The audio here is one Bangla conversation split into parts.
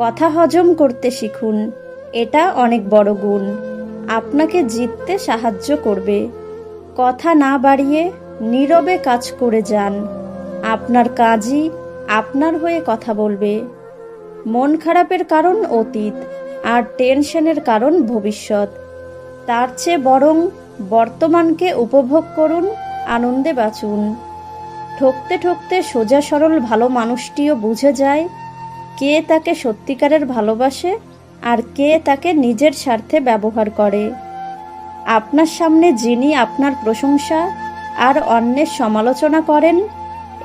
কথা হজম করতে শিখুন। এটা অনেক বড় গুণ। আপনাকে জিততে সাহায্য করবে। কথা না বাড়িয়ে নীরবে কাজ করে যান। আপনার কাজই আপনার হয়ে কথা বলবে। মন খারাপের কারণ অতীত আর টেনশনের কারণ ভবিষ্যৎ। তার চেয়ে বরং বর্তমানকে উপভোগ করুন, আনন্দে বাঁচুন। ঠকতে ঠকতে সোজা সরল ভালো মানুষটিও বুঝে যায় কে তাকে সত্যিকারের ভালোবাসে আর কে তাকে নিজের স্বার্থে ব্যবহার করে। আপনার সামনে যিনি আপনার প্রশংসা আর অন্যের সমালোচনা করেন,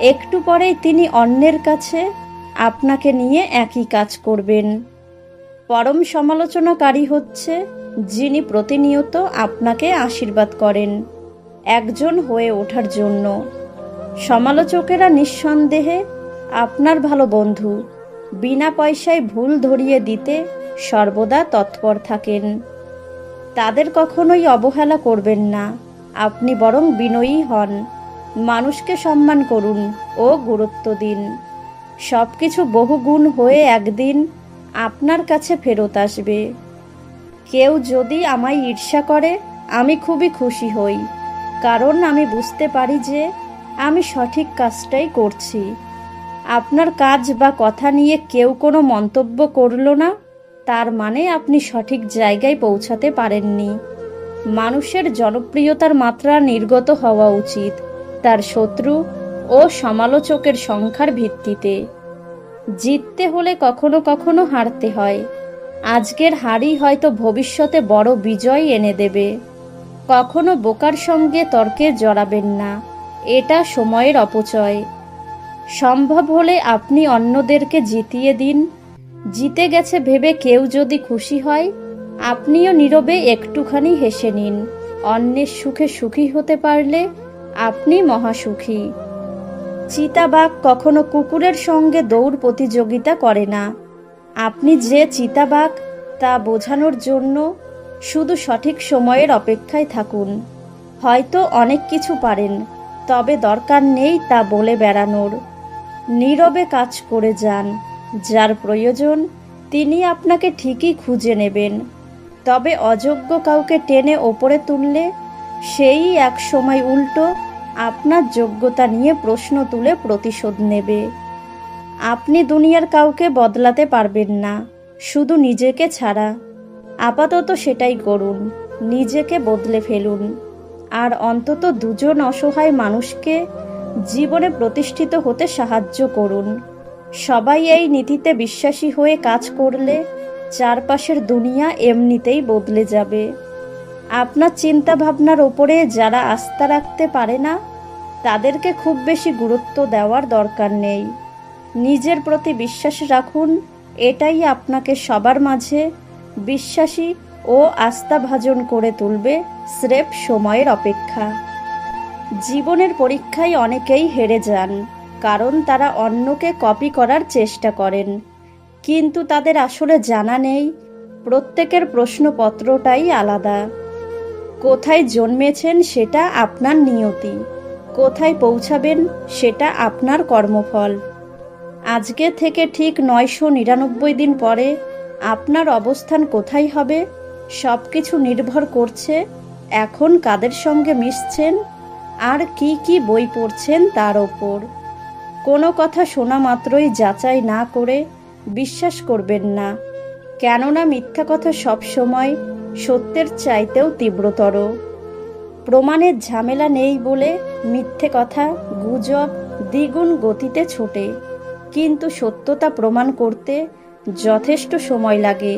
একটু পরেই তিনি অন্যের কাছে আপনাকে নিয়ে একই কাজ করবেন। পরম সমালোচনাকারী হচ্ছে যিনি প্রতিনিয়ত আপনাকে আশীর্বাদ করেন, একজন হয়ে ওঠার জন্য। সমালোচকেরা নিঃসন্দেহে আপনার ভালো বন্ধু। বিনা পয়সায় ভুল ধরিয়ে দিতে সর্বদা তৎপর থাকেন। তাদের কখনোই অবহেলা করবেন না। আপনি বরং বিনয়ী হন। মানুষকে সম্মান করুন ও গুরুত্ব দিন। সব কিছু বহুগুণ হয়ে একদিন আপনার কাছে ফেরত আসবে। কেউ যদি আমায় ঈর্ষা করে, আমি খুবই খুশি হই। কারণ আমি বুঝতে পারি যে আমি সঠিক কাজটাই করছি। আপনার কাজ বা কথা নিয়ে কেউ কোনো মন্তব্য করল না, তার মানে আপনি সঠিক জায়গায় পৌঁছাতে পারেননি। মানুষের জনপ্রিয়তার মাত্রা নির্গত হওয়া উচিত, তার শত্রু ও সমালোচকের সংখ্যার ভিত্তিতে। জিততে হলে কখনো কখনো হারতে হয়। আজকের হারই হয়তো ভবিষ্যতে বড় বিজয় এনে দেবে। কখনো বোকার সঙ্গে তর্কে জড়াবেন না। এটা সময়ের অপচয়। সম্ভব হলে আপনি অন্যদেরকে জিতিয়ে দিন। জিতে গেছে ভেবে কেউ যদি খুশি হয়, আপনিও নীরবে একটুখানি হেসে নিন। অন্যের সুখে সুখী হতে পারলে আপনি মহাসুখী। চিতাবাঘ কখনো কুকুরের সঙ্গে দৌড় প্রতিযোগিতা করে না। আপনি যে চিতাবাঘ, তা বোঝানোর জন্য শুধু সঠিক সময়ের অপেক্ষায় থাকুন। হয়তো অনেক কিছু পারেন, তবে দরকার নেই তা বলে বেড়ানোর। নীরবে কাজ করে যান। যার প্রয়োজন, তিনি আপনাকে ঠিকই খুঁজে নেবেন। তবে অযোগ্য কাউকে টেনে ওপরে তুললে, সেই এক সময় উল্টো আপনার যোগ্যতা নিয়ে প্রশ্ন তুলে প্রতিশোধ নেবে। আপনি দুনিয়ার কাউকে বদলাতে পারবেন না, শুধু নিজেকে ছাড়া। আপাতত সেটাই করুন, নিজেকে বদলে ফেলুন। আর অন্তত দুজন অসহায় মানুষকে জীবনে প্রতিষ্ঠিত হতে সাহায্য করুন। সবাই এই নীতিতে বিশ্বাসী হয়ে কাজ করলে চারপাশের দুনিয়া এমনিতেই বদলে যাবে। আপনার চিন্তা ভাবনার ওপরে যারা আস্থা রাখতে পারে না, তাদেরকে খুব বেশি গুরুত্ব দেওয়ার দরকার নেই। নিজের প্রতি বিশ্বাস রাখুন, এটাই আপনাকে সবার মাঝে বিশ্বাসী ও আস্থাভাজন করে তুলবে স্রেফ সময়ের অপেক্ষা। জীবনের পরীক্ষায় অনেকেই হেরে যান, কারণ তারা অন্যকে কপি করার চেষ্টা করেন। কিন্তু তাদের আসলে জানা নেই, প্রত্যেকের প্রশ্নপত্রটাই আলাদা। কোথায় জন্মেছেন সেটা আপনার নিয়তি, কোথায় পৌঁছাবেন সেটা আপনার কর্মফল। আজকে থেকে ঠিক নয়শো নিরানব্বই দিন পরে আপনার অবস্থান কোথায় হবে সব কিছু নির্ভর করছে এখন কাদের সঙ্গে মিশছেন আর কি কি বই পড়ছেন তার ওপর? কোনো কথা শোনা মাত্রই যাচাই না করে বিশ্বাস করবেন না। কেননা মিথ্যা কথা সবসময় সত্যের চাইতেও তীব্রতর। প্রমাণের ঝামেলা নেই বলে মিথ্যে কথা গুজব দ্বিগুণ গতিতে ছোটে। কিন্তু সত্যতা প্রমাণ করতে যথেষ্ট সময় লাগে।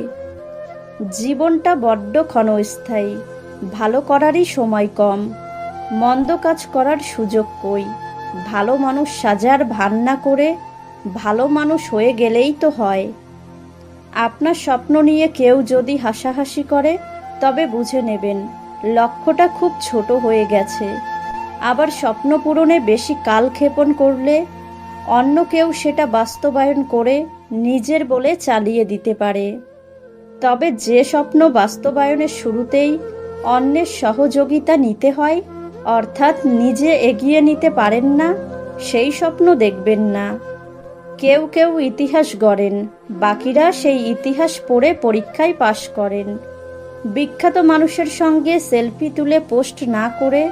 জীবনটা বড্ড ক্ষণস্থায়ী, ভালো করারই সময় কম। মন্দ কাজ করার সুযোগ কই? ভালো মানুষ সাজার ভান না করে, ভালো মানুষ হয়ে গেলেই তো হয়। আপনার স্বপ্ন নিয়ে কেউ যদি হাসাহাসি করে, তবে বুঝে নেবেন, লক্ষ্যটা খুব ছোট হয়ে গেছে। আবার স্বপ্ন পূরণে বেশি কালক্ষেপণ করলে, অন্য কেউ সেটা বাস্তবায়ন করে নিজের বলে চালিয়ে দিতে পারে। তবে যে স্বপ্ন বাস্তবায়নের শুরুতেই অন্যের সহযোগিতা নিতে হয় অর্থাৎ নিজে এগিয়ে নিতে পারেন না, সেই স্বপ্ন দেখবেন না। কেউ কেউ ইতিহাস গড়েন, বাকিরা সেই ইতিহাস পড়ে পরীক্ষায় পাশ করেন। বিখ্যাত মানুষের সঙ্গে সেলফি তুলে পোস্ট না করে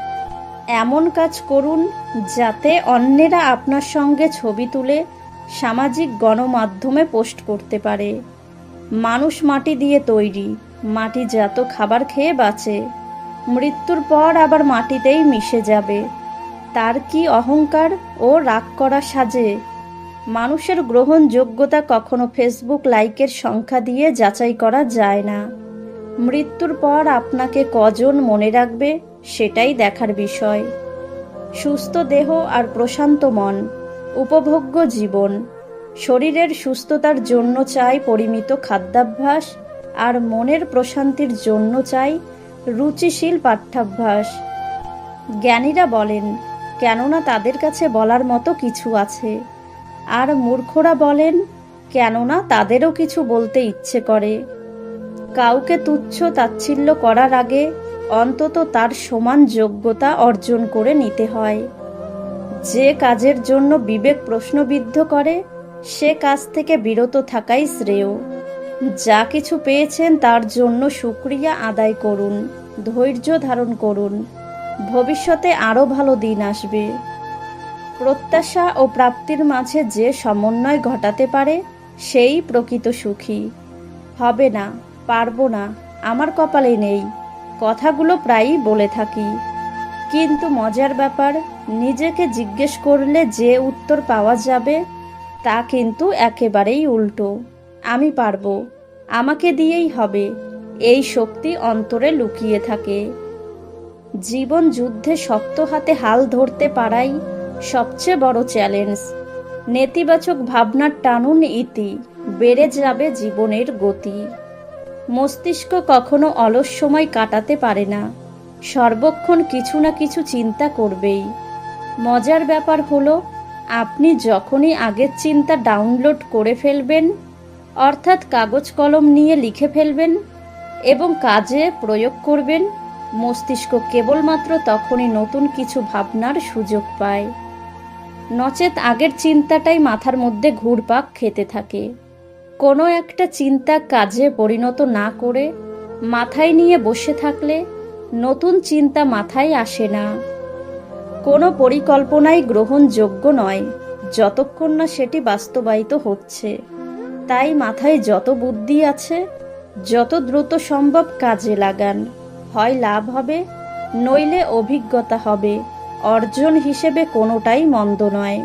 এমন কাজ করুন যাতে অন্যেরা আপনার সঙ্গে ছবি তুলে সামাজিক গণমাধ্যমে পোস্ট করতে পারে। মানুষ মাটি দিয়ে তৈরি, মাটি যত খাবার খেয়ে বাঁচে। মৃত্যুর পর আবার মাটিতেই মিশে যাবে। তার কি অহংকার ও রাগ করা সাজে? মানুষের গ্রহণযোগ্যতা কখনো ফেসবুক লাইকের সংখ্যা দিয়ে যাচাই করা যায় না। মৃত্যুর পর আপনাকে কজন মনে রাখবে সেটাই দেখার বিষয়। সুস্থ দেহ আর প্রশান্ত মন, উপভোগ্য জীবন। শরীরের সুস্থতার জন্য চাই পরিমিত খাদ্যাভ্যাস আর মনের প্রশান্তির জন্য চাই রুচিশীল পাঠ্যাভ্যাস। জ্ঞানীরা বলেন, কেননা তাদের কাছে বলার মতো কিছু আছে। আর মূর্খরা বলেন, কেননা তাদেরও কিছু বলতে ইচ্ছে করে। কাউকে তুচ্ছ তাচ্ছিল্য করার আগে অন্তত তার সমান যোগ্যতা অর্জন করে নিতে হয়। যে কাজের জন্য বিবেক প্রশ্নবিদ্ধ করে, সে কাজ থেকে বিরত থাকাই শ্রেয়। যা কিছু পেয়েছেন তার জন্য সুক্রিয়া আদায় করুন, ধৈর্য ধারণ করুন। ভবিষ্যতে আরও ভালো দিন আসবে। প্রত্যাশা ও প্রাপ্তির মাঝে যে সমন্বয় ঘটাতে পারে, সেই প্রকৃত সুখী। হবে না, পারব না, আমার কপালে নেই, কথাগুলো প্রায়ই বলে থাকি। কিন্তু মজার ব্যাপার, নিজেকে জিজ্ঞেস করলে যে উত্তর পাওয়া যাবে, তা কিন্তু একেবারেই উল্টো। আমি পারব। আমাকে দিয়েই হবে। এই শক্তি অন্তরে লুকিয়ে থাকে। জীবন যুদ্ধে শক্ত হাতে হাল ধরতে পারাই সবচেয়ে বড় চ্যালেঞ্জ। নেতিবাচক ভাবনার টানুন ইতি, বেড়ে যাবে জীবনের গতি। মস্তিষ্ক কখনো অলস সময় কাটাতে পারে না। সর্বক্ষণ কিছু না কিছু চিন্তা করবেই। মজার ব্যাপার হলো, আপনি যখনই আগের চিন্তা ডাউনলোড করে ফেলবেন অর্থাৎ কাগজ কলম নিয়ে লিখে ফেলবেন এবং কাজে প্রয়োগ করবেন। মস্তিষ্ক কেবলমাত্র তখনই নতুন কিছু ভাবনার সুযোগ পায়। নচেত আগের চিন্তাটাই মাথার মধ্যে ঘুরপাক খেতে থাকে। কোনো একটা চিন্তা কাজে পরিণত না করে মাথায় নিয়ে বসে থাকলে নতুন চিন্তা মাথায় আসে না। কোনো পরিকল্পনাই গ্রহণযোগ্য নয়, যতক্ষণ না সেটি বাস্তবায়িত হচ্ছে। তাই মাথায় যত বুদ্ধি আছে, যত দ্রুত সম্ভব কাজে লাগান। হয় লাভ হবে, নইলে অভিজ্ঞতা হবে। অর্জন হিসেবে কোনোটাই মন্দ নয়।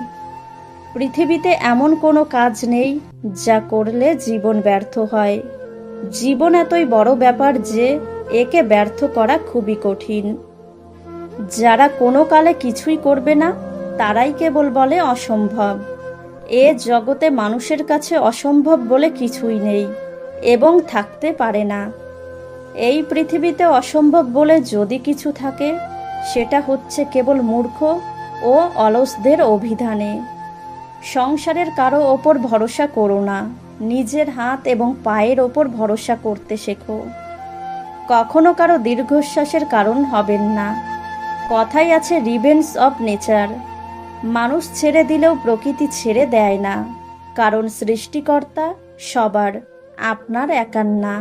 পৃথিবীতে এমন কোনো কাজ নেই যা করলে জীবন ব্যর্থ হয়। জীবন এতই বড় ব্যাপার যে, একে ব্যর্থ করা খুবই কঠিন। যারা কোনো কালে কিছুই করবে না, তারাই কেবল বলে অসম্ভব। এ জগতে মানুষের কাছে অসম্ভব বলে কিছুই নেই এবং থাকতে পারে না। এই পৃথিবীতে অসম্ভব বলে যদি কিছু থাকে, সেটা হচ্ছে কেবল মূর্খ ও অলসদের অভিধানে। সংসারের কারও ওপর ভরসা করো না, নিজের হাত এবং পায়ের ওপর ভরসা করতে শেখো। কখনো কারও দীর্ঘশ্বাসের কারণ হবেন না। কথাই আছে রিভেন্স অফ নেচার মানুষ ছেড়ে দিলেও প্রকৃতি ছেড়ে দেয় না। কারণ সৃষ্টিকর্তা সবার আপনার একার না